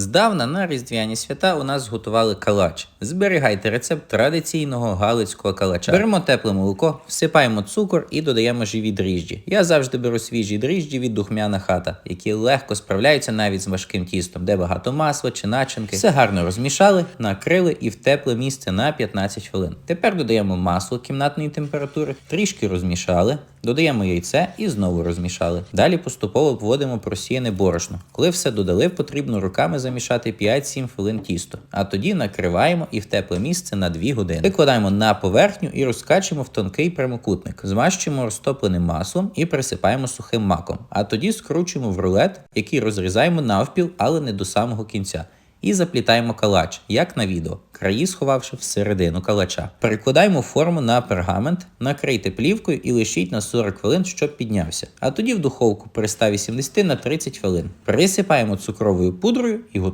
Здавна на різдвяні свята у нас готували калач. Зберігайте рецепт традиційного галицького калача. Беремо тепле молоко, всипаємо цукор і додаємо живі дріжджі. Я завжди беру свіжі дріжджі від духмяна хата, які легко справляються навіть з важким тістом, де багато масла чи начинки. Все гарно розмішали, накрили і в тепле місце на 15 хвилин. Тепер додаємо масло кімнатної температури, трішки розмішали. Додаємо яйце і знову розмішали. Далі поступово вводимо просіяне борошно. Коли все додали, потрібно руками замішати 5-7 хвилин тісто. А тоді накриваємо і в тепле місце на 2 години. Викладаємо на поверхню і розкачуємо в тонкий прямокутник. Змащуємо розтопленим маслом і присипаємо сухим маком. А тоді скручуємо в рулет, який розрізаємо навпіл, але не до самого кінця. І заплітаємо калач, як на відео, краї сховавши всередину калача. Перекладаємо форму на пергамент, накрийте плівкою і лишіть на 40 хвилин, щоб піднявся. А тоді в духовку при 180 на 30 хвилин. Присипаємо цукровою пудрою і готуємо.